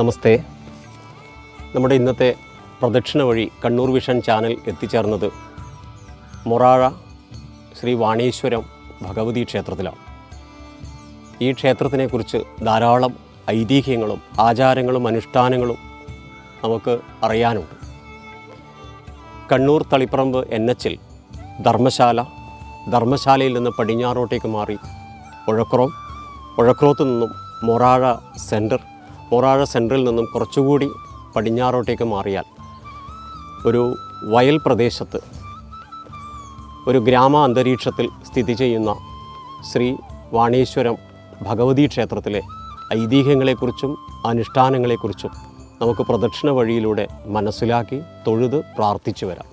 നമസ്തേ. നമ്മുടെ ഇന്നത്തെ പ്രദക്ഷിണ വഴി കണ്ണൂർ വിഷൻ ചാനൽ എത്തിച്ചേർന്നത് മൊറാഴ ശ്രീ വാണീശ്വരം ഭഗവതി ക്ഷേത്രത്തിലാണ്. ഈ ക്ഷേത്രത്തിനെക്കുറിച്ച് ധാരാളം ഐതിഹ്യങ്ങളും ആചാരങ്ങളും അനുഷ്ഠാനങ്ങളും നമുക്ക് അറിയാനുണ്ട്. കണ്ണൂർ തളിപ്പറമ്പ് എൻ എച്ചിൽ ധർമ്മശാല ധർമ്മശാലയിൽ നിന്ന് പടിഞ്ഞാറോട്ടേക്ക് മാറി ഉഴക്രോം ഉഴക്രോത്ത് നിന്നും മൊറാഴ സെന്റർ മൊറാഴ സെന്ററിൽ നിന്നും കുറച്ചുകൂടി പടിഞ്ഞാറോട്ടേക്ക് മാറിയാൽ ഒരു വയൽ പ്രദേശത്ത് ഒരു ഗ്രാമ അന്തരീക്ഷത്തിൽ സ്ഥിതി ചെയ്യുന്ന ശ്രീ വാണേശ്വരം ഭഗവതി ക്ഷേത്രത്തിലെ ഐതിഹ്യങ്ങളെക്കുറിച്ചും അനുഷ്ഠാനങ്ങളെക്കുറിച്ചും നമുക്ക് പ്രദക്ഷിണ വഴിയിലൂടെ മനസ്സിലാക്കി തൊഴുത് പ്രാർത്ഥിച്ചു വരാം.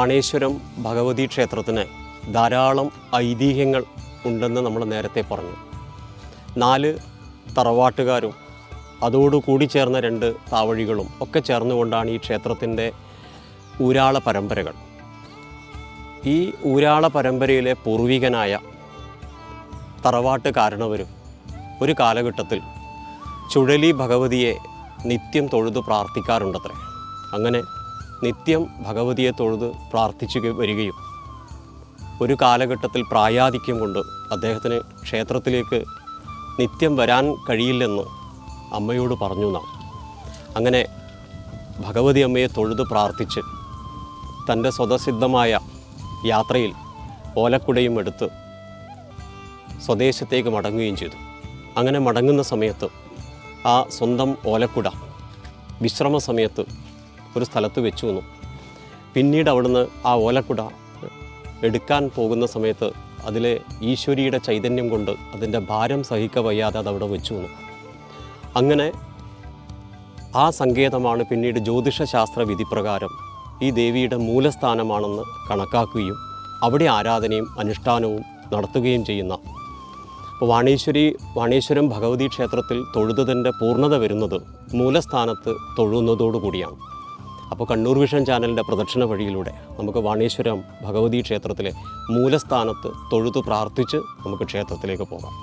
വാണേശ്വരം ഭഗവതി ക്ഷേത്രത്തിന് ധാരാളം ഐതിഹ്യങ്ങൾ ഉണ്ടെന്ന് നമ്മൾ നേരത്തെ പറഞ്ഞു. നാല് തറവാട്ടുകാരും അതോട് കൂടി ചേർന്ന രണ്ട് താവഴികളും ഒക്കെ ചേർന്നുകൊണ്ടാണ് ഈ ക്ഷേത്രത്തിന്റെ ഊരാള പരമ്പരകൾ. ഈ ഊരാള പരമ്പരയിലെ പൂർവികനായ തറവാട്ട് കാരണവരും ഒരു കാലഘട്ടത്തിൽ ചുഴലി ഭഗവതിയെ നിത്യം തൊഴുതു പ്രാർത്ഥിക്കാറുണ്ടത്രേ. അങ്ങനെ നിത്യം ഭഗവതിയെ തൊഴുത് പ്രാർത്ഥിച്ചു വരികയും ഒരു കാലഘട്ടത്തിൽ പ്രായാധിക്യം കൊണ്ട് അദ്ദേഹത്തിന് ക്ഷേത്രത്തിലേക്ക് നിത്യം വരാൻ കഴിയില്ലെന്ന് അമ്മയോട് പറഞ്ഞു നാം. അങ്ങനെ ഭഗവതി അമ്മയെ തൊഴുത് പ്രാർത്ഥിച്ച് തന്റെ സ്വതസിദ്ധമായ യാത്രയിൽ ഓലക്കുടയും എടുത്ത് സ്വദേശത്തേക്ക് മടങ്ങുകയും ചെയ്തു. അങ്ങനെ മടങ്ങുന്ന സമയത്ത് ആ സ്വന്തം ഓലക്കുട വിശ്രമ സമയത്ത് ഒരു സ്ഥലത്ത് വെച്ചു വന്നു. പിന്നീട് അവിടുന്ന് ആ ഓലക്കുട എടുക്കാൻ പോകുന്ന സമയത്ത് അതിലെ ഈശ്വരിയുടെ ചൈതന്യം കൊണ്ട് അതിന്റെ ഭാരം സഹിക്ക വയ്യാതെ അത് അവിടെ വെച്ചു വന്നു. അങ്ങനെ ആ സങ്കേതമാണ് പിന്നീട് ജ്യോതിഷശാസ്ത്ര വിധിപ്രകാരം ഈ ദേവിയുടെ മൂലസ്ഥാനമാണെന്ന് കണക്കാക്കുകയും അവിടെ ആരാധനയും അനുഷ്ഠാനവും നടത്തുകയും ചെയ്യുന്ന. അപ്പോൾ വാണീശ്വരി വാണീശ്വരം ഭഗവതി ക്ഷേത്രത്തിൽ തൊഴുതതിന്റെ പൂർണത വരുന്നത് മൂലസ്ഥാനത്ത് തൊഴുന്നതോടുകൂടിയാണ്. അപ്പോൾ കണ്ണൂർ വിഷൻ ചാനലിന്റെ പ്രദക്ഷിണ വഴിയിലൂടെ നമുക്ക് വാണേശ്വരം ഭഗവതി ക്ഷേത്രത്തിലെ മൂലസ്ഥാനത്ത് തൊഴുതു പ്രാർത്ഥിച്ച് നമുക്ക് ക്ഷേത്രത്തിലേക്ക് പോകാം.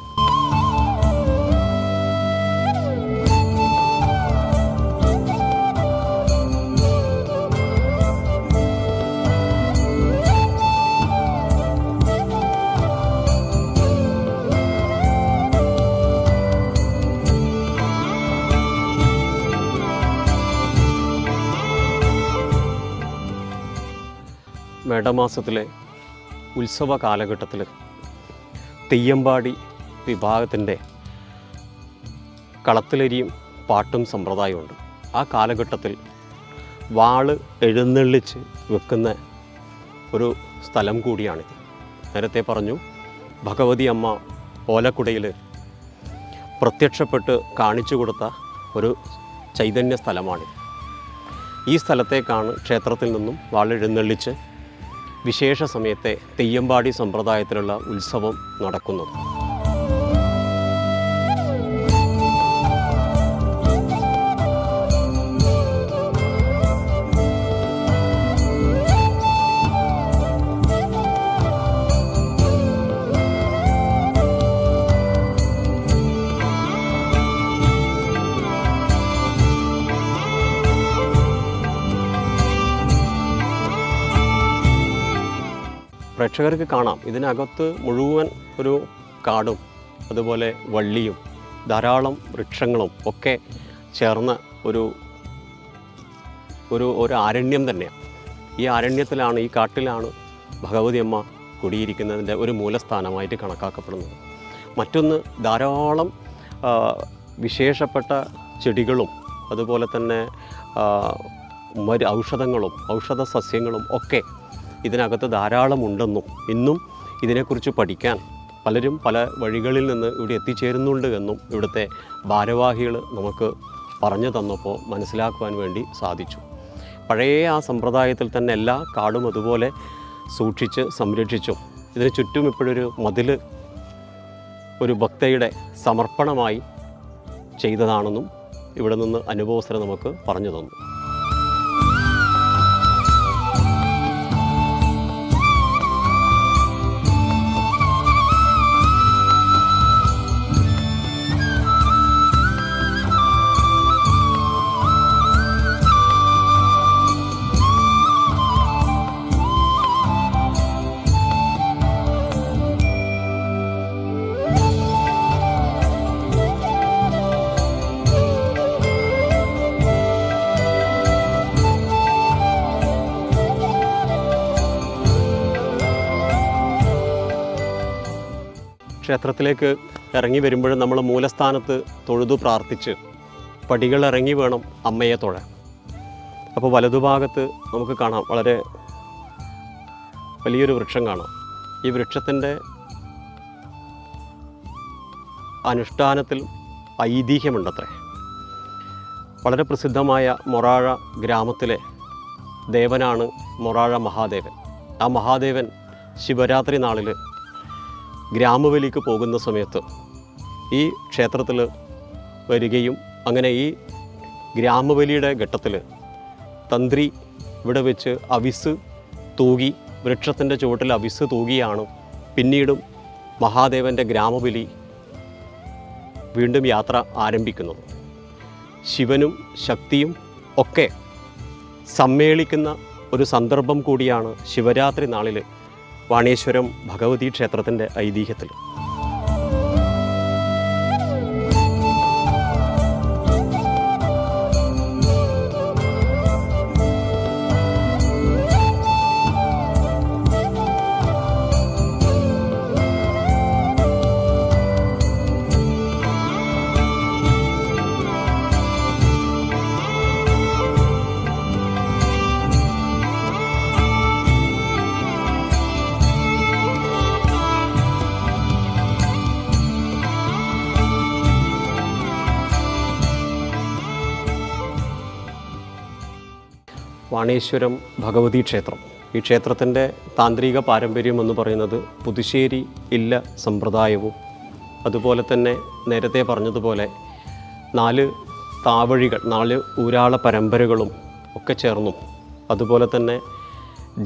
മേടമാസത്തിലെ ഉത്സവ കാലഘട്ടത്തിൽ തെയ്യമ്പാടി വിഭാഗത്തിന്റെ കളത്തിലരിയും പാട്ടും സമ്പ്രദായമുണ്ട്. ആ കാലഘട്ടത്തിൽ വാൾ എഴുന്നള്ളിച്ച് വെക്കുന്ന ഒരു സ്ഥലം കൂടിയാണിത്. നേരത്തെ പറഞ്ഞു ഭഗവതി അമ്മ ഓലക്കുടയിൽ പ്രത്യക്ഷപ്പെട്ട് കാണിച്ചു കൊടുത്ത ഒരു ചൈതന്യ സ്ഥലമാണിത്. ഈ സ്ഥലത്തേക്കാണ് ക്ഷേത്രത്തിൽ നിന്നും വാളെഴുന്നള്ളിച്ച് വിശേഷ സമയത്തെ തെയ്യമ്പാടി സമ്പ്രദായത്തിലുള്ള ഉത്സവം നടക്കുന്നത്. പ്രേക്ഷകർക്ക് കാണാം. ഇതിനകത്ത് മുഴുവൻ ഒരു കാടും അതുപോലെ വള്ളിയും ധാരാളം വൃക്ഷങ്ങളും ഒക്കെ ചേർന്ന ഒരു ഒരു ഒരു ആരണ്യം തന്നെയാണ് ഈ ആരണ്യത്തിലാണ് ഈ കാട്ടിലാണ് ഭഗവതി അമ്മ കുടിയിരിക്കുന്നതിന്റെ ഒരു മൂലസ്ഥാനമായിട്ട് കണക്കാക്കപ്പെടുന്നത്. മറ്റൊന്ന് ധാരാളം വിശേഷപ്പെട്ട ചെടികളും അതുപോലെ തന്നെ മരു ഔഷധങ്ങളും ഔഷധ സസ്യങ്ങളും ഒക്കെ ഇതിനകത്ത് ധാരാളം ഉണ്ടെന്നും ഇന്നും ഇതിനെക്കുറിച്ച് പഠിക്കാൻ പലരും പല വഴികളിൽ നിന്ന് ഇവിടെ എത്തിച്ചേരുന്നുണ്ട് എന്നും ഇവിടുത്തെ ഭാരവാഹികൾ നമുക്ക് പറഞ്ഞു തന്നപ്പോൾ മനസ്സിലാക്കുവാൻ വേണ്ടി സാധിച്ചു. പഴയ ആ സമ്പ്രദായത്തിൽ തന്നെ എല്ലാ കാടും അതുപോലെ സൂക്ഷിച്ച് സംരക്ഷിച്ചു ഇതിന് ചുറ്റും ഇപ്പോഴൊരു മതിൽ ഒരു ഭക്തയുടെ സമർപ്പണമായി ചെയ്തതാണെന്നും ഇവിടെ നിന്ന് അനുഭവസ്ഥരെ നമുക്ക് പറഞ്ഞു തന്നു. ക്ഷേത്രത്തിലേക്ക് ഇറങ്ങി വരുമ്പോഴും നമ്മൾ മൂലസ്ഥാനത്ത് തൊഴുതു പ്രാർത്ഥിച്ച് പടികൾ ഇറങ്ങി വേണം അമ്മയെ തൊഴ അപ്പോൾ വലതുഭാഗത്ത് നമുക്ക് കാണാം വളരെ വലിയൊരു വൃക്ഷം കാണാം. ഈ വൃക്ഷത്തിന്റെ അനുഷ്ഠാനത്തിൽ ഐതിഹ്യമുണ്ടത്രേ. വളരെ പ്രസിദ്ധമായ മൊറാഴ ഗ്രാമത്തിലെ ദേവനാണ് മൊറാഴ മഹാദേവൻ. ആ മഹാദേവൻ ശിവരാത്രി നാളിൽ ഗ്രാമബലിക്ക് പോകുന്ന സമയത്ത് ഈ ക്ഷേത്രത്തിൽ വരികയും അങ്ങനെ ഈ ഗ്രാമവലിയുടെ ഘട്ടത്തിൽ തന്ത്രി ഇവിടെ വെച്ച് അവിസ് തൂകി വൃക്ഷത്തിന്റെ ചുവട്ടിൽ അവിസ് തൂകിയാണ് പിന്നീടും മഹാദേവന്റെ ഗ്രാമബലി വീണ്ടും യാത്ര ആരംഭിക്കുന്നത്. ശിവനും ശക്തിയും ഒക്കെ സമ്മേളിക്കുന്ന ഒരു സന്ദർഭം കൂടിയാണ് ശിവരാത്രി നാളിൽ വാണേശ്വരം ഭഗവതി ക്ഷേത്രത്തിന്റെ ഐതിഹ്യത്തിൽ വാണേശ്വരം ഭഗവതി ക്ഷേത്രം. ഈ ക്ഷേത്രത്തിന്റെ താന്ത്രിക പാരമ്പര്യം എന്ന് പറയുന്നത് പുതുശ്ശേരി ഇല്ല സമ്പ്രദായവും. അതുപോലെ തന്നെ നേരത്തെ പറഞ്ഞതുപോലെ നാല് താവഴികൾ നാല് ഊരാള പരമ്പരകളും ഒക്കെ ചേർന്നും. അതുപോലെ തന്നെ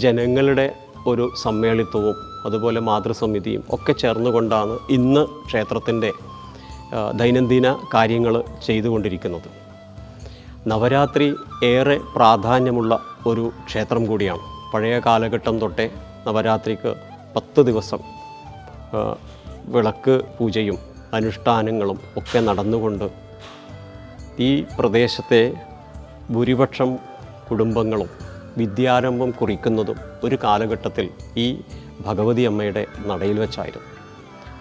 ജനങ്ങളുടെ ഒരു സമ്മേളിത്വവും അതുപോലെ മാതൃസമിതിയും ഒക്കെ ചേർന്നുകൊണ്ടാണ് ഇന്ന് ക്ഷേത്രത്തിന്റെ ദൈനംദിന കാര്യങ്ങൾ ചെയ്തുകൊണ്ടിരിക്കുന്നത്. നവരാത്രി ഏറെ പ്രാധാന്യമുള്ള ഒരു ക്ഷേത്രം കൂടിയാണ്. പഴയ കാലഘട്ടം തൊട്ടേ നവരാത്രിക്ക് പത്ത് ദിവസം വിളക്ക് പൂജയും അനുഷ്ഠാനങ്ങളും ഒക്കെ നടന്നുകൊണ്ട് ഈ പ്രദേശത്തെ ഭൂരിപക്ഷം കുടുംബങ്ങളും വിദ്യാരംഭം കുറിക്കുന്നതും ഒരു കാലഘട്ടത്തിൽ ഈ ഭഗവതി അമ്മയുടെ നടയിൽ വെച്ചായിരുന്നു.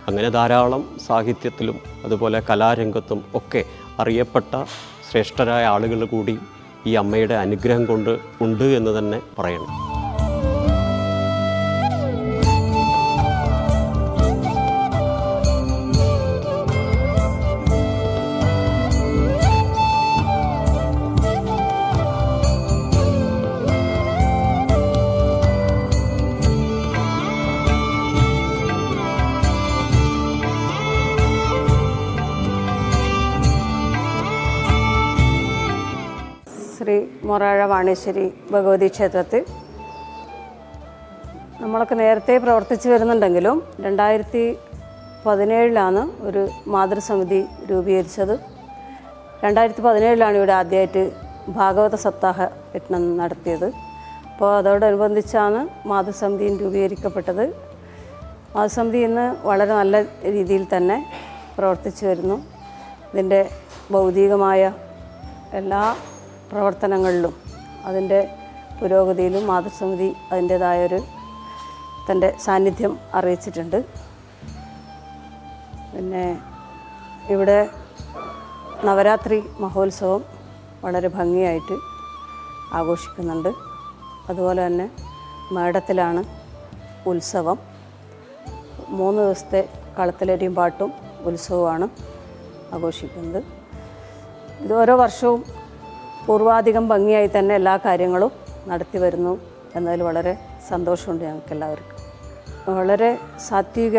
അങ്ങനെ ധാരാളം സാഹിത്യത്തിലും അതുപോലെ കലാരംഗത്തും ഒക്കെ അറിയപ്പെട്ട ശ്രേഷ്ഠരായ ആളുകൾ കൂടി ഈ അമ്മയുടെ അനുഗ്രഹം കൊണ്ട് ഉണ്ട് എന്ന് തന്നെ പറയണം. മൊറാഴ വാണേശ്വരി ഭഗവതി ക്ഷേത്രത്തിൽ. നമ്മളൊക്കെ നേരത്തെ പ്രവർത്തിച്ചു വരുന്നുണ്ടെങ്കിലും രണ്ടായിരത്തി പതിനേഴിലാണ് ഒരു മാതൃസമിതി രൂപീകരിച്ചത്. രണ്ടായിരത്തി പതിനേഴിലാണ് ഇവിടെ ആദ്യമായിട്ട് ഭാഗവത സപ്താഹ യജ്ഞം നടത്തിയത്. അപ്പോൾ അതോടനുബന്ധിച്ചാണ് മാതൃസമിതിയും രൂപീകരിക്കപ്പെട്ടത്. മാതൃസമിതി ഇന്ന് വളരെ നല്ല രീതിയിൽ തന്നെ പ്രവർത്തിച്ചു വരുന്നു. ഇതിന്റെ ഭൗതികമായ എല്ലാ പ്രവർത്തനങ്ങളിലും അതിന്റെ പുരോഗതിയിലും മാതൃസമിതി അതിന്റേതായൊരു തന്റെ സാന്നിധ്യം അറിയിച്ചിട്ടുണ്ട്. പിന്നെ ഇവിടെ നവരാത്രി മഹോത്സവം വളരെ ഭംഗിയായിട്ട് ആഘോഷിക്കുന്നുണ്ട്. അതുപോലെ തന്നെ മേടത്തിലാണ് ഉത്സവം. മൂന്ന് ദിവസത്തെ കളത്തിലരിയും പാട്ടും ഉത്സവമാണ് ആഘോഷിക്കുന്നത്. ഇത് ഓരോ വർഷവും പൂർവാധികം ഭംഗിയായി തന്നെ എല്ലാ കാര്യങ്ങളും നടത്തി വരുന്നു എന്നതിൽ വളരെ സന്തോഷമുണ്ട് ഞങ്ങൾക്ക് എല്ലാവർക്കും വളരെ സാത്വിക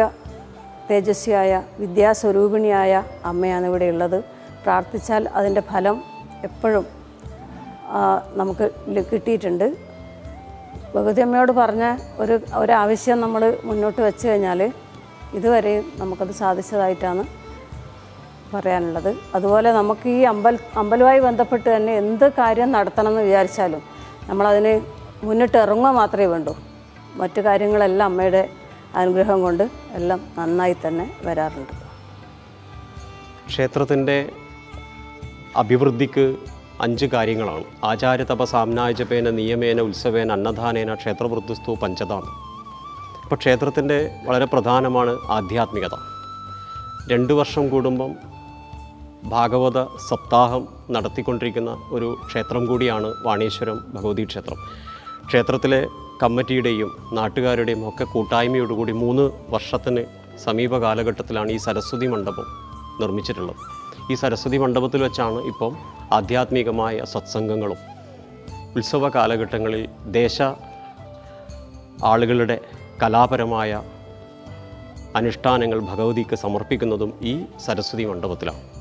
തേജസ്വിയായ വിദ്യാസ്വരൂപിണിയായ അമ്മയാണ് ഇവിടെ ഉള്ളത്. പ്രാർത്ഥിച്ചാൽ അതിന്റെ ഫലം എപ്പോഴും നമുക്ക് കിട്ടിയിട്ടുണ്ട്. ഭഗവതി അമ്മയോട് പറഞ്ഞ ഒരു ഒരാവശ്യം നമ്മൾ മുന്നോട്ട് വെച്ച് കഴിഞ്ഞാൽ ഇതുവരെയും നമുക്കത് സാധിച്ചതായിട്ടാണ് പറയാനുള്ളത്. അതുപോലെ നമുക്ക് ഈ അമ്പൽ അമ്പലവുമായി ബന്ധപ്പെട്ട് തന്നെ എന്ത് കാര്യം നടത്തണം എന്ന് വിചാരിച്ചാലും നമ്മളതിന് മുന്നിട്ട് ഇറങ്ങുക മാത്രമേ വേണ്ടൂ. മറ്റു കാര്യങ്ങളെല്ലാം അമ്മയുടെ അനുഗ്രഹം കൊണ്ട് എല്ലാം നന്നായി തന്നെ വരാറുണ്ട്. ക്ഷേത്രത്തിന്റെ അഭിവൃദ്ധിക്ക് അഞ്ച് കാര്യങ്ങളാണ്. ആചാര്യ തപസാംനായജപേന നിയമേന ഉത്സവേന അന്നദാനേന ക്ഷേത്രവൃദ്ധിസ്തു പഞ്ചതാണ്. ഇപ്പോൾ ക്ഷേത്രത്തിന്റെ വളരെ പ്രധാനമാണ് ആധ്യാത്മികത. രണ്ട് വർഷം കൂടുമ്പം ഭാഗവത സപ്താഹം നടത്തിക്കൊണ്ടിരിക്കുന്ന ഒരു ക്ഷേത്രം കൂടിയാണ് വാണീശ്വരം ഭഗവതി ക്ഷേത്രം. ക്ഷേത്രത്തിലെ കമ്മിറ്റിയുടെയും നാട്ടുകാരുടെയും ഒക്കെ കൂട്ടായ്മയോടുകൂടി മൂന്ന് വർഷത്തിന് സമീപ കാലഘട്ടത്തിലാണ് ഈ സരസ്വതി മണ്ഡപം നിർമ്മിച്ചിട്ടുള്ളത്. ഈ സരസ്വതി മണ്ഡപത്തിൽ വെച്ചാണ് ഇപ്പം ആധ്യാത്മികമായ സത്സംഗങ്ങളും ഉത്സവ കാലഘട്ടങ്ങളിൽ ദേശ ആളുകളുടെ കലാപരമായ അനുഷ്ഠാനങ്ങൾ ഭഗവതിക്ക് സമർപ്പിക്കുന്നതും ഈ സരസ്വതി മണ്ഡപത്തിലാണ്.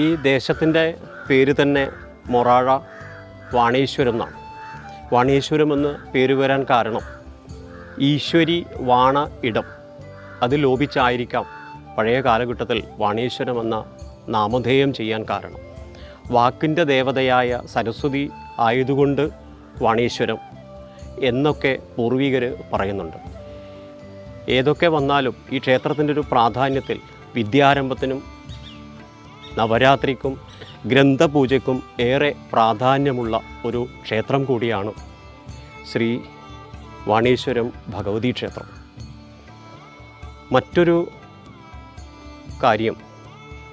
ഈ ദേശത്തിന്റെ പേര് തന്നെ മൊറാഴ വാണീശ്വരം എന്നാണ്. വാണീശ്വരം എന്ന് പേര് വരാൻ കാരണം ഈശ്വരി വാണ ഇടം. അത് ലോപിച്ചായിരിക്കാം പഴയ കാലഘട്ടത്തിൽ വാണീശ്വരം എന്ന നാമധേയം ചെയ്യാൻ കാരണം. വാക്കിന്റെ ദേവതയായ സരസ്വതി ആയതുകൊണ്ട് വാണീശ്വരം എന്നൊക്കെ പൂർവികർ പറയുന്നുണ്ട്. ഏതൊക്കെ വന്നാലും ഈ ക്ഷേത്രത്തിന്റെ ഒരു പ്രാധാന്യത്തിൽ വിദ്യാരംഭത്തിനും നവരാത്രിക്കും ഗ്രന്ഥപൂജയ്ക്കും ഏറെ പ്രാധാന്യമുള്ള ഒരു ക്ഷേത്രം കൂടിയാണ് ശ്രീ വാണീശ്വരം ഭഗവതി ക്ഷേത്രം. മറ്റൊരു കാര്യം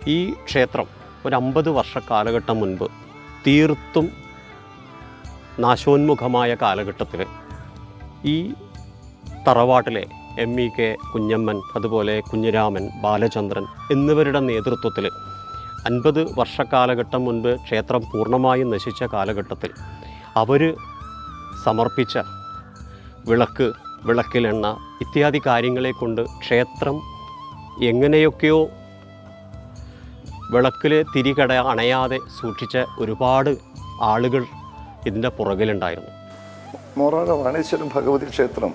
ഈ ക്ഷേത്രം ഒരു അമ്പത് വർഷ കാലഘട്ടം മുൻപ് തീർത്തും നാശോന്മുഖമായ കാലഘട്ടത്തിൽ ഈ തറവാട്ടിലെ എം ഇ കെ കുഞ്ഞമ്മൻ അതുപോലെ കുഞ്ഞിരാമൻ ബാലചന്ദ്രൻ എന്നിവരുടെ നേതൃത്വത്തിൽ അൻപത് വർഷക്കാലഘട്ടം മുൻപ് ക്ഷേത്രം പൂർണമായും നശിച്ച കാലഘട്ടത്തിൽ അവർ സമർപ്പിച്ച വിളക്ക് വിളക്കിലെണ്ണ ഇത്യാദി കാര്യങ്ങളെ കൊണ്ട് ക്ഷേത്രം എങ്ങനെയൊക്കെയോ വിളക്കിൽ തിരികട അണയാതെ സൂക്ഷിച്ച ഒരുപാട് ആളുകൾ ഇതിന്റെ പുറകിലുണ്ടായിരുന്നു. മൊറാറ വാണേശ്വരം ഭഗവതി ക്ഷേത്രം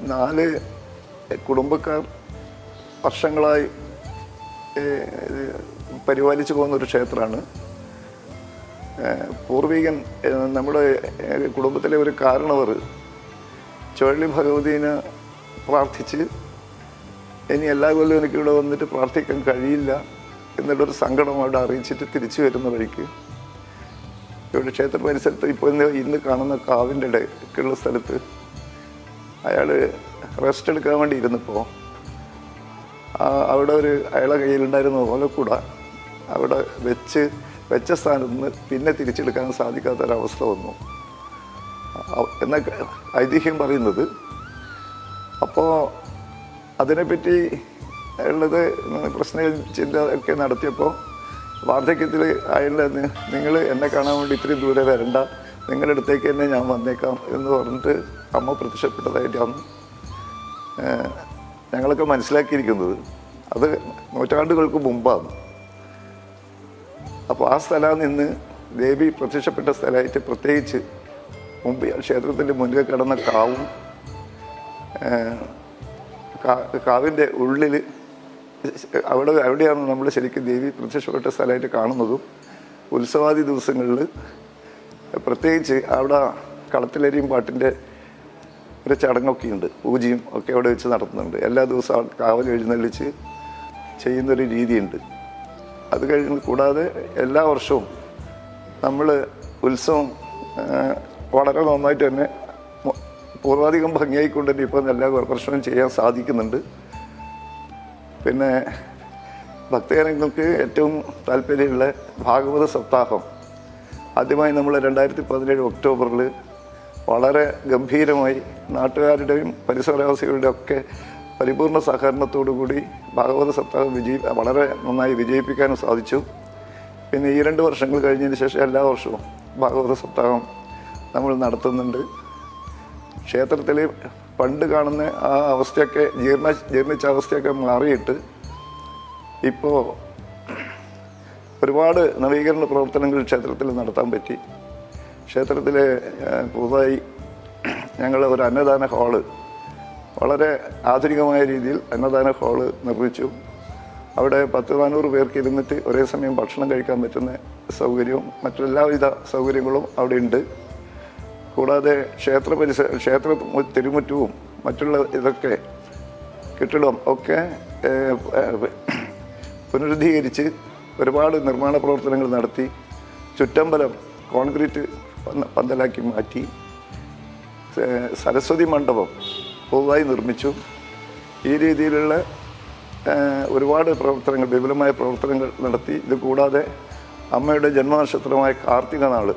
നാല് കുടുംബക്കാർ വർഷങ്ങളായി പരിപാലിച്ചു പോകുന്ന ഒരു ക്ഷേത്രമാണ്. പൂർവീകൻ നമ്മുടെ കുടുംബത്തിലെ ഒരു കാരണവർ ചുഴലി ഭഗവതിനെ പ്രാർത്ഥിച്ച് ഇനി എല്ലാ കൊല്ലവും എനിക്ക് ഇവിടെ വന്നിട്ട് പ്രാർത്ഥിക്കാൻ കഴിയില്ല എന്നുള്ളൊരു സങ്കടം അവിടെ അറിയിച്ചിട്ട് തിരിച്ചു വരുന്ന വഴിക്ക് ഇവിടെ ക്ഷേത്ര പരിസരത്ത് ഇപ്പോൾ ഇന്ന് ഇന്ന് കാണുന്ന കാവിന്റെ ഇടയ്ക്കുള്ള സ്ഥലത്ത് അയാൾ റെസ്റ്റ് എടുക്കാൻ വേണ്ടി ഇരുന്നപ്പോൾ അവിടെ ഒരു അയാളെ കയ്യിലുണ്ടായിരുന്ന ഓലക്കുട അവിടെ വെച്ച് വെച്ച സ്ഥാനത്ത് നിന്ന് പിന്നെ തിരിച്ചെടുക്കാൻ സാധിക്കാത്തൊരവസ്ഥ വന്നു. എന്ന ഐതിഹ്യം പറയുന്നത് അപ്പോൾ അതിനെപ്പറ്റി ഉള്ളത് പ്രശ്ന ചിന്ത ഒക്കെ നടത്തിയപ്പോൾ വാർദ്ധക്യത്തിൽ അയാളുടെ നിങ്ങൾ എന്നെ കാണാൻ വേണ്ടി ഇത്രയും ദൂരെ വരണ്ട നിങ്ങളുടെ അടുത്തേക്ക് തന്നെ ഞാൻ വന്നേക്കാം എന്ന് പറഞ്ഞിട്ട് അമ്മ പ്രത്യക്ഷപ്പെട്ടതായിട്ടാണ് ഞങ്ങളൊക്കെ മനസ്സിലാക്കിയിരിക്കുന്നത് അത് നൂറ്റാണ്ടുകൾക്ക് മുമ്പാണ്. അപ്പോൾ ആ സ്ഥലത്ത് നിന്ന് ദേവി പ്രത്യക്ഷപ്പെട്ട സ്ഥലമായിട്ട് പ്രത്യേകിച്ച് മുമ്പ് ക്ഷേത്രത്തിന്റെ മുന്നിൽ കിടന്ന കാവും കാവിന്റെ ഉള്ളിൽ അവിടെ അവിടെയാണ് നമ്മൾ ശരിക്കും ദേവി പ്രത്യക്ഷപ്പെട്ട സ്ഥലമായിട്ട് കാണുന്നതും. ഉത്സവാദി ദിവസങ്ങളിൽ പ്രത്യേകിച്ച് അവിടെ കളത്തിലരിയും പാട്ടിന്റെ ഒരു ചടങ്ങൊക്കെ ഉണ്ട് പൂജയും ഒക്കെ അവിടെ വെച്ച് നടത്തുന്നുണ്ട്. എല്ലാ ദിവസവും കാവൽ എഴുന്നള്ളിച്ച് ചെയ്യുന്നൊരു രീതിയുണ്ട്. അത് കഴിഞ്ഞ് കൂടാതെ എല്ലാ വർഷവും നമ്മൾ ഉത്സവം വളരെ നന്നായിട്ട് തന്നെ പൂർവാധികം ഭംഗിയായിക്കൊണ്ട് തന്നെ ഇപ്പം എല്ലാ വർഷവും ചെയ്യാൻ സാധിക്കുന്നുണ്ട്. പിന്നെ ഭക്തജനങ്ങൾക്ക് ഏറ്റവും താല്പര്യമുള്ള ഭാഗവത സപ്താഹം ആദ്യമായി നമ്മൾ രണ്ടായിരത്തി പതിനേഴ് ഒക്ടോബറിൽ വളരെ ഗംഭീരമായി നാട്ടുകാരുടെയും പരിസരവാസികളുടെ ഒക്കെ പരിപൂർണ സഹകരണത്തോടു കൂടി ഭാഗവത സപ്താഹം വിജയി വളരെ നന്നായി വിജയിപ്പിക്കാനും സാധിച്ചു. പിന്നെ ഈ രണ്ട് വർഷങ്ങൾ കഴിഞ്ഞതിന് ശേഷം എല്ലാ വർഷവും ഭാഗവത സപ്താഹം നമ്മൾ നടത്തുന്നുണ്ട്. ക്ഷേത്രത്തിൽ പണ്ട് കാണുന്ന ആ അവസ്ഥയൊക്കെ ജീർണ ജീർണിച്ച അവസ്ഥയൊക്കെ മാറിയിട്ട് ഇപ്പോൾ ഒരുപാട് നവീകരണ പ്രവർത്തനങ്ങൾ ക്ഷേത്രത്തിൽ നടത്താൻ പറ്റി. ക്ഷേത്രത്തിലെ ഏഹ്, പുതുതായി ഞങ്ങൾ ഒരു അന്നദാന ഹാൾ വളരെ ആധുനികമായ രീതിയിൽ അന്നദാന ഹാൾ നിർമ്മിച്ചു. അവിടെ പത്ത് നാനൂറ് പേർക്ക് ഇരുന്നിട്ട് ഒരേ സമയം ഭക്ഷണം കഴിക്കാൻ പറ്റുന്ന സൗകര്യവും മറ്റെല്ലാവിധ സൗകര്യങ്ങളും അവിടെ ഉണ്ട്. കൂടാതെ ക്ഷേത്ര പരിസര ക്ഷേത്ര തിരുമുറ്റവും മറ്റുള്ള ഇതൊക്കെ കെട്ടിടം ഒക്കെ പുനരുദ്ധീകരിച്ച് ഒരുപാട് നിർമ്മാണ പ്രവർത്തനങ്ങൾ നടത്തി. ചുറ്റമ്പലം കോൺക്രീറ്റ് പന്തലാക്കി മാറ്റി സരസ്വതി മണ്ഡപം പുതുതായി നിർമ്മിച്ചു. ഈ രീതിയിലുള്ള ഒരുപാട് പ്രവർത്തനങ്ങൾ വിപുലമായ പ്രവർത്തനങ്ങൾ നടത്തി. ഇത് കൂടാതെ അമ്മയുടെ ജന്മനക്ഷത്രമായ കാർത്തിക നാൾ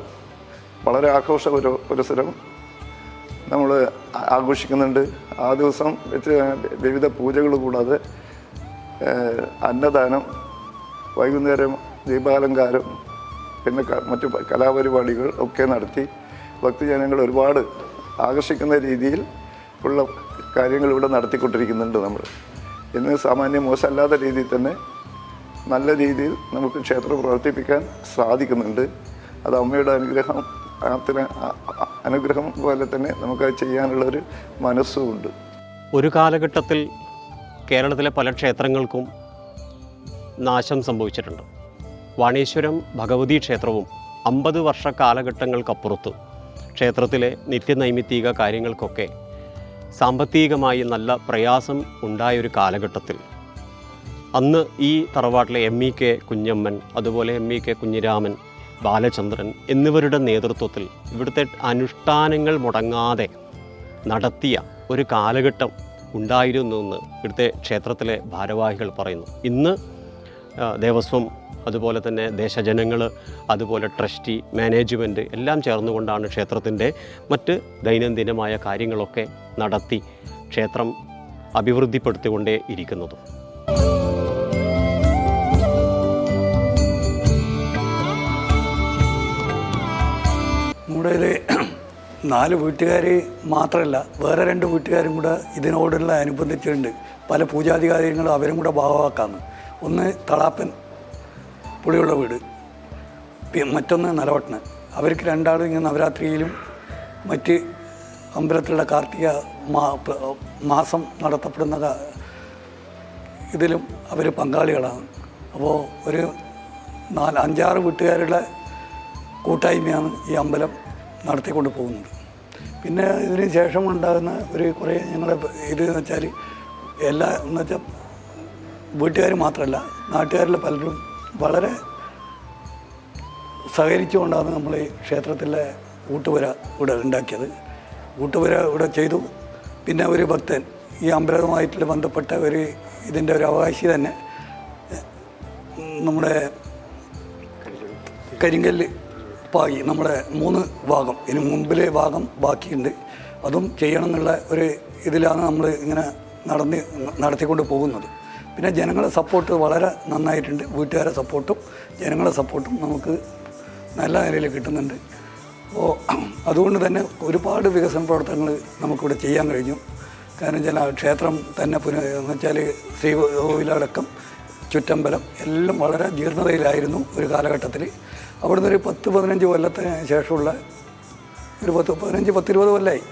വളരെ ആഘോഷ പുരസരം നമ്മൾ ആഘോഷിക്കുന്നുണ്ട്. ആ ദിവസം വിവിധ പൂജകൾ കൂടാതെ അന്നദാനം വൈകുന്നേരം ദീപാലങ്കാരം പിന്നെ മറ്റു കലാപരിപാടികൾ ഒക്കെ നടത്തി ഭക്തജനങ്ങൾ ഒരുപാട് ആകർഷിക്കുന്ന രീതിയിൽ ഉള്ള കാര്യങ്ങൾ ഇവിടെ നടത്തിക്കൊണ്ടിരിക്കുന്നുണ്ട് നമ്മൾ. ഇന്ന് സാമാന്യം മോശമല്ലാത്ത രീതിയിൽ തന്നെ നല്ല രീതിയിൽ നമുക്ക് ക്ഷേത്രം പ്രവർത്തിപ്പിക്കാൻ സാധിക്കുന്നുണ്ട്. അത് അമ്മയുടെ അനുഗ്രഹം അത്തിന് അനുഗ്രഹം പോലെ തന്നെ നമുക്ക് അത് ചെയ്യാനുള്ളൊരു മനസ്സുമുണ്ട്. ഒരു കാലഘട്ടത്തിൽ കേരളത്തിലെ പല ക്ഷേത്രങ്ങൾക്കും നാശം സംഭവിച്ചിട്ടുണ്ട്. വാണീശ്വരം ഭഗവതി ക്ഷേത്രവും അമ്പത് വർഷ കാലഘട്ടങ്ങൾക്കപ്പുറത്ത് ക്ഷേത്രത്തിലെ നിത്യനൈമിത്തിക കാര്യങ്ങൾക്കൊക്കെ സാമ്പത്തികമായി നല്ല പ്രയാസം ഉണ്ടായൊരു കാലഘട്ടത്തിൽ. അന്ന് ഈ തറവാട്ടിലെ എം ഇ കെ കുഞ്ഞമ്മൻ അതുപോലെ M E K Kunhiraman Balachandran എന്നിവരുടെ നേതൃത്വത്തിൽ ഇവിടുത്തെ അനുഷ്ഠാനങ്ങൾ മുടങ്ങാതെ നടത്തിയ ഒരു കാലഘട്ടം ഉണ്ടായിരുന്നുവെന്ന് ഇവിടുത്തെ ക്ഷേത്രത്തിലെ ഭാരവാഹികൾ പറയുന്നു. ഇന്ന് ദേവസ്വം അതുപോലെ തന്നെ ദേശജനങ്ങൾ അതുപോലെ ട്രസ്റ്റി മാനേജ്മെന്റ് എല്ലാം ചേർന്നുകൊണ്ടാണ് ക്ഷേത്രത്തിന്റെ മറ്റ് ദൈനംദിനമായ കാര്യങ്ങളൊക്കെ നടത്തി ക്ഷേത്രം അഭിവൃദ്ധിപ്പെടുത്തിക്കൊണ്ടേ ഇരിക്കുന്നത്. നമ്മുടെ നാല് വീട്ടുകാർ മാത്രമല്ല വേറെ രണ്ട് വീട്ടുകാരും കൂടെ ഇതിനോടുള്ള അനുബന്ധിച്ചിട്ടുണ്ട്. പല പൂജാധികാരികളും അവരും കൂടെ ഭാഗമാക്കാമെന്ന് ഒന്ന് തളാപ്പൻ പുളിയുള്ള വീട്. മറ്റൊന്ന് നിലവട്ടന് അവർക്ക് രണ്ടാളും ഇങ്ങനെ നവരാത്രിയിലും മറ്റ് അമ്പലത്തിലുള്ള കാർത്തിക മാസം നടത്തപ്പെടുന്ന ഇതിലും അവർ പങ്കാളികളാണ്. അപ്പോൾ ഒരു നാല് അഞ്ചാറ് വീട്ടുകാരുടെ കൂട്ടായ്മയാണ് ഈ അമ്പലം നടത്തിക്കൊണ്ട് പോകുന്നത്. പിന്നെ ഇതിന് ശേഷം ഉണ്ടാകുന്ന ഒരു കുറേ ഞങ്ങളുടെ ഇത് എന്ന് വെച്ചാൽ എല്ലാ എന്ന് വെച്ചാൽ വീട്ടുകാർ മാത്രമല്ല നാട്ടുകാരിൽ പലരും വളരെ സഹകരിച്ചുകൊണ്ടാണ് നമ്മൾ ഈ ക്ഷേത്രത്തിലെ ഊട്ടുപുര ഇവിടെ ഉണ്ടാക്കിയത്. ഊട്ടുപുര ഇവിടെ ചെയ്തു. പിന്നെ ഒരു ഭക്തൻ ഈ അമ്പലവുമായിട്ട് ബന്ധപ്പെട്ട ഒരു ഇതിന്റെ ഒരു അവകാശി തന്നെ നമ്മുടെ കരിങ്കല്ല് പാകി. നമ്മുടെ മൂന്ന് ഭാഗം ഇനി മുമ്പിലെ ഭാഗം ബാക്കിയുണ്ട്. അതും ചെയ്യണം എന്നുള്ള ഒരു ഇതിലാണ് നമ്മൾ ഇങ്ങനെ നടന്ന് നടത്തിക്കൊണ്ട് പോകുന്നത്. പിന്നെ ജനങ്ങളുടെ സപ്പോർട്ട് വളരെ നന്നായിട്ടുണ്ട്. വീട്ടുകാരെ സപ്പോർട്ടും ജനങ്ങളുടെ സപ്പോർട്ടും നമുക്ക് നല്ല നിലയിൽ കിട്ടുന്നുണ്ട്. അപ്പോൾ അതുകൊണ്ട് തന്നെ ഒരുപാട് വികസന പ്രവർത്തനങ്ങൾ നമുക്കിവിടെ ചെയ്യാൻ കഴിഞ്ഞു. കാരണം ആ ക്ഷേത്രം തന്നെ പുന എന്ന് വെച്ചാൽ ശ്രീകോവിലടക്കം ചുറ്റമ്പലം എല്ലാം വളരെ ജീർണതയിലായിരുന്നു ഒരു കാലഘട്ടത്തിൽ. അവിടുന്ന് ഒരു പത്ത് പതിനഞ്ച് കൊല്ലത്തിന് ശേഷമുള്ള ഒരു പത്ത് പതിനഞ്ച് പത്തിരുപത് കൊല്ലമായി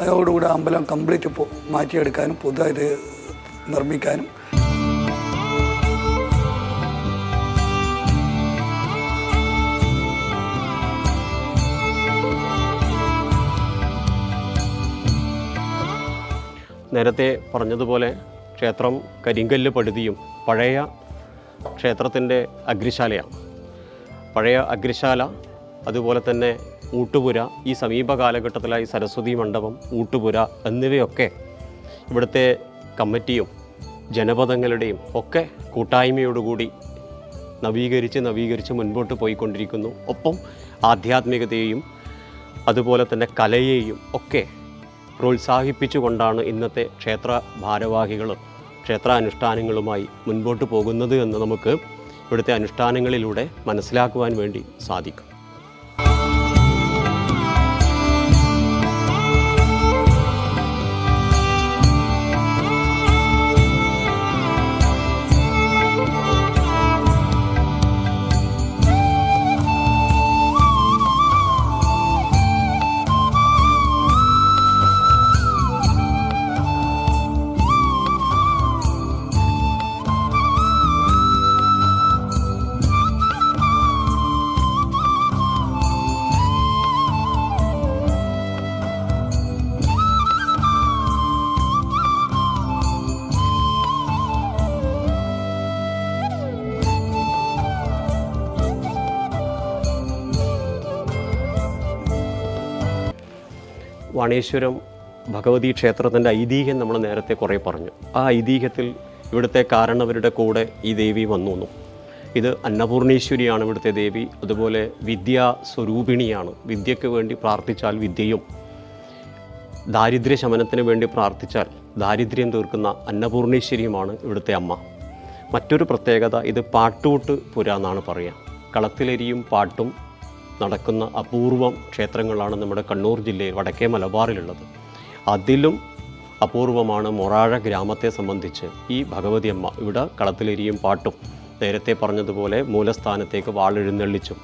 അതോടുകൂടി അമ്പലം കംപ്ലീറ്റ് മാറ്റിയെടുക്കാനും പുതുതായിട്ട് നിർമ്മിക്കാനും നേരത്തെ പറഞ്ഞതുപോലെ ക്ഷേത്രം കരിങ്കല്ല് പടുതിയും പഴയ ക്ഷേത്രത്തിന്റെ അഗ്രിശാലയാണ് പഴയ അഗ്രിശാല അതുപോലെ തന്നെ ഊട്ടുപുര ഈ സമീപ കാലഘട്ടത്തിലായി സരസ്വതി മണ്ഡപം ഊട്ടുപുര എന്നിവയൊക്കെ ഇവിടുത്തെ കമ്മിറ്റിയും ജനപദങ്ങളുടെയും ഒക്കെ കൂട്ടായ്മയോടുകൂടി നവീകരിച്ച് നവീകരിച്ച് മുൻപോട്ട് പോയിക്കൊണ്ടിരിക്കുന്നു. ഒപ്പം ആധ്യാത്മികതയെയും അതുപോലെ തന്നെ കലയെയും ഒക്കെ പ്രോത്സാഹിപ്പിച്ചുകൊണ്ടാണ് ഇന്നത്തെ ക്ഷേത്ര ഭാരവാഹികൾ ക്ഷേത്രാനുഷ്ഠാനങ്ങളുമായി മുൻപോട്ട് പോകുന്നത് എന്ന് നമുക്ക് ഇവിടുത്തെ അനുഷ്ഠാനങ്ങളിലൂടെ മനസ്സിലാക്കുവാൻ വേണ്ടി സാധിക്കും. വാണേശ്വരം ഭഗവതി ക്ഷേത്രത്തിന്റെ ഐതിഹ്യം നമ്മൾ നേരത്തെ കുറേ പറഞ്ഞു. ആ ഐതിഹ്യത്തിൽ ഇവിടുത്തെ കാരണവരുടെ കൂടെ ഈ ദേവി വന്നു ഇത് അന്നപൂർണേശ്വരിയാണ് ഇവിടുത്തെ ദേവി അതുപോലെ വിദ്യാ സ്വരൂപിണിയാണ്. വിദ്യയ്ക്ക് വേണ്ടി പ്രാർത്ഥിച്ചാൽ വിദ്യയും. ദാരിദ്ര്യ ശമനത്തിന് വേണ്ടി പ്രാർത്ഥിച്ചാൽ ദാരിദ്ര്യം തീർക്കുന്ന അന്നപൂർണേശ്വരിയുമാണ് ഇവിടുത്തെ അമ്മ. മറ്റൊരു പ്രത്യേകത ഇത് പാട്ടൂട്ട് പുര എന്നാണ് പറയുക. കളത്തിലരിയും പാട്ടും നടക്കുന്ന അപൂർവം ക്ഷേത്രങ്ങളാണ് നമ്മുടെ കണ്ണൂർ ജില്ലയിൽ വടക്കേ മലബാറിലുള്ളത്. അതിലും അപൂർവമാണ് മൊറാഴ ഗ്രാമത്തെ സംബന്ധിച്ച് ഈ ഭഗവതി അമ്മ ഇവിടെ കളത്തിലെരിയും പാട്ടും നേരത്തെ പറഞ്ഞതുപോലെ മൂലസ്ഥാനത്തേക്ക് വാളെഴുന്നള്ളിച്ചും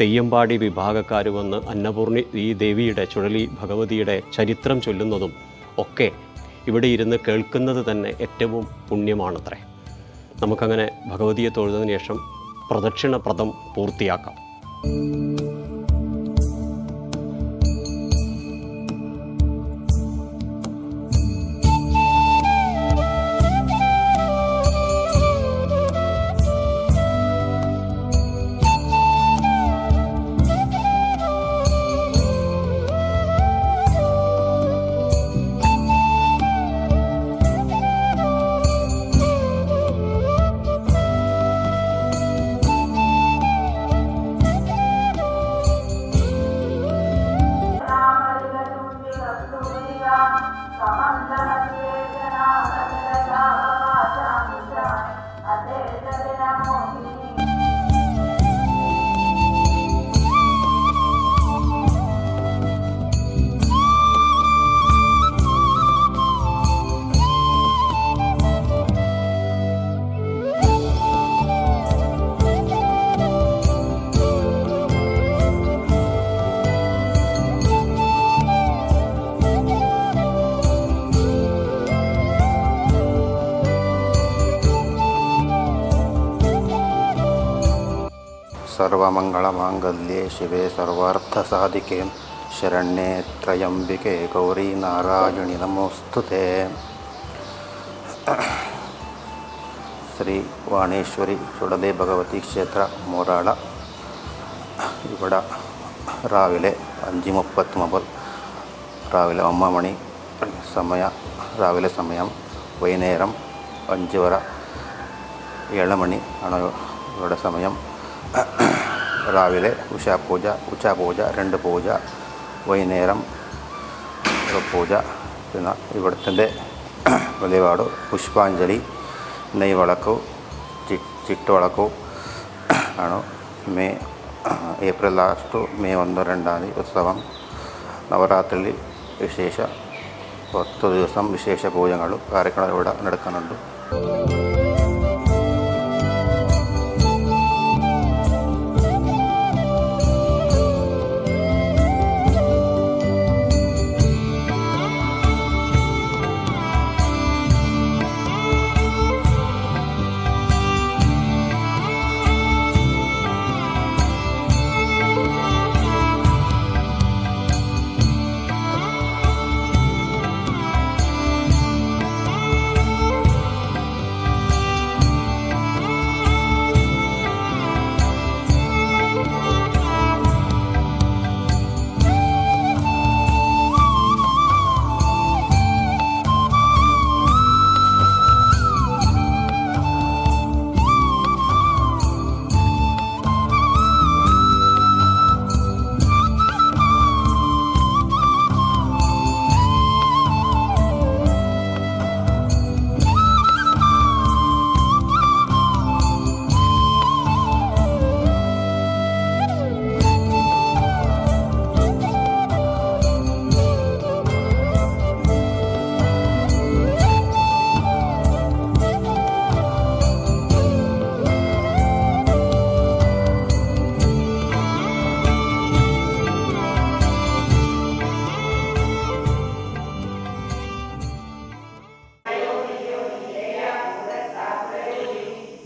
തെയ്യമ്പാടി വിഭാഗക്കാർ വന്ന് അന്നപൂർണി ഈ ദേവിയുടെ ചുഴലി ഭഗവതിയുടെ ചരിത്രം ചൊല്ലുന്നതും ഒക്കെ ഇവിടെ ഇരുന്ന് കേൾക്കുന്നത് തന്നെ ഏറ്റവും പുണ്യമാണത്രേ. നമുക്കങ്ങനെ ഭഗവതിയെ തൊഴുന്നതിന് ശേഷം പ്രദക്ഷിണപ്രദം പൂർത്തിയാക്കാം. ശിവേ സർവാർത്ഥസാധികേ ശരണ്യേ ത്രയംബികേ ഗൗരീ നാരായണി. നമോസ്തുതേ ശ്രീ വാണേശ്വരി ചുടതി ഭഗവതി ക്ഷേത്ര മോറാള. ഇവിടെ രാവിലെ അഞ്ച് മുപ്പത്തി മുതൽ രാവിലെ ഒമ്പ മണി സമയ രാവിലെ സമയം വൈകുന്നേരം അഞ്ച് വരെ ഏഴ് മണി ആണ് ഇവിടെ സമയം. രാവിലെ ഉഷാപൂജ ഉച്ചപൂജ രണ്ട് പൂജ വൈകുന്നേരം പൂജ പിന്നെ ഇവിടുത്തെ വെളിപാട് പുഷ്പാഞ്ജലി നെയ്വളക്കു ചി ചിട്ടുവിളക്കു ആണ്. മെയ് ഏപ്രിൽ ലാസ്റ്റ് മെയ് ഒന്ന് രണ്ടാം തീയതി ഉത്സവം നവരാത്രിയിൽ വിശേഷ പത്ത് ദിവസം വിശേഷ പൂജകളും കാര്യങ്ങളും ഇവിടെ നടക്കുന്നുണ്ട്.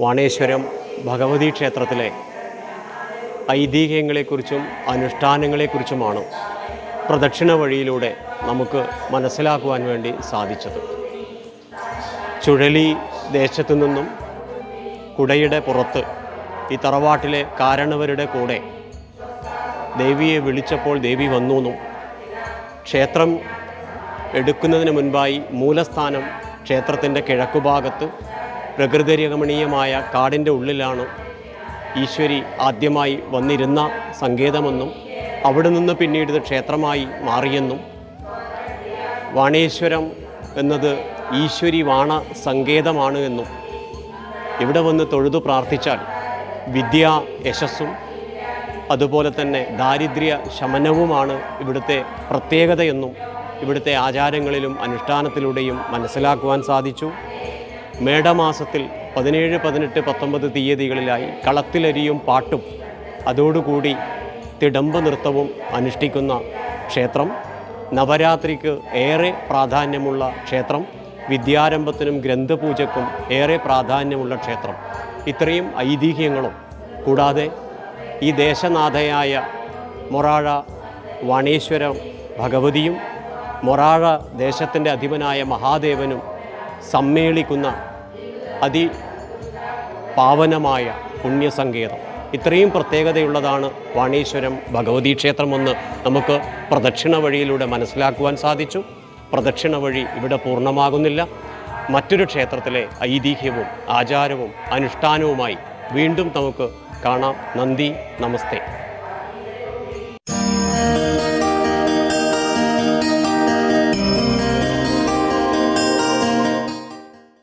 വാണേശ്വരം ഭഗവതി ക്ഷേത്രത്തിലെ ഐതിഹ്യങ്ങളെക്കുറിച്ചും അനുഷ്ഠാനങ്ങളെക്കുറിച്ചുമാണ് പ്രദക്ഷിണ വഴിയിലൂടെ നമുക്ക് മനസ്സിലാക്കുവാൻ വേണ്ടി സാധിച്ചത്. ചുഴലി ദേശത്തു നിന്നും കുടയുടെ പുറത്ത് ഈ തറവാട്ടിലെ കാരണവരുടെ കൂടെ ദേവിയെ വിളിച്ചപ്പോൾ ദേവി വന്നു എന്നും ക്ഷേത്രം എടുക്കുന്നതിന് മുൻപായി മൂലസ്ഥാനം ക്ഷേത്രത്തിന്റെ കിഴക്കുഭാഗത്ത് പ്രകൃതിരമണീയമായ കാടിന്റെ ഉള്ളിലാണ് ഈശ്വരി ആദ്യമായി വന്നിരുന്ന സങ്കേതമെന്നും അവിടെ നിന്ന് പിന്നീട് ഇത് ക്ഷേത്രമായി മാറിയെന്നും. വാണേശ്വരം എന്നത് ഈശ്വരി വാണ സങ്കേതമാണ് എന്നും. ഇവിടെ വന്ന് തൊഴുതു പ്രാർത്ഥിച്ചാൽ വിദ്യ യശസ്സും അതുപോലെ തന്നെ ദാരിദ്ര്യ ശമനവുമാണ് ഇവിടുത്തെ പ്രത്യേകതയെന്നും ഇവിടുത്തെ ആചാരങ്ങളിലും അനുഷ്ഠാനത്തിലൂടെയും മനസ്സിലാക്കുവാൻ സാധിച്ചു. മേടമാസത്തിൽ പതിനേഴ് പതിനെട്ട് പത്തൊമ്പത് തീയതികളിലായി കളത്തിലരിയും പാട്ടും അതോടുകൂടി തിടമ്പ് നൃത്തവും അനുഷ്ഠിക്കുന്ന ക്ഷേത്രം. നവരാത്രിക്ക് ഏറെ പ്രാധാന്യമുള്ള ക്ഷേത്രം. വിദ്യാരംഭത്തിനും ഗ്രന്ഥപൂജക്കും ഏറെ പ്രാധാന്യമുള്ള ക്ഷേത്രം. ഇത്രയും ഐതിഹ്യങ്ങളും കൂടാതെ ഈ ദേശനാഥയായ മൊറാഴ വാണേശ്വരം ഭഗവതിയും മൊറാഴ ദേശത്തിന്റെ അധിപനായ മഹാദേവനും സമ്മേളിക്കുന്ന അതി പാവനമായ പുണ്യസങ്കേതം. ഇത്രയും പ്രത്യേകതയുള്ളതാണ് വാണീശ്വരം ഭഗവതി ക്ഷേത്രമെന്ന് നമുക്ക് പ്രദക്ഷിണ വഴിയിലൂടെ മനസ്സിലാക്കുവാൻ സാധിച്ചു. പ്രദക്ഷിണ വഴി ഇവിടെ പൂർണമാകുന്നില്ല. മറ്റൊരു ക്ഷേത്രത്തിലെ ഐതിഹ്യവും ആചാരവും അനുഷ്ഠാനവുമായി വീണ്ടും നമുക്ക് കാണാം. നന്ദി നമസ്തേ.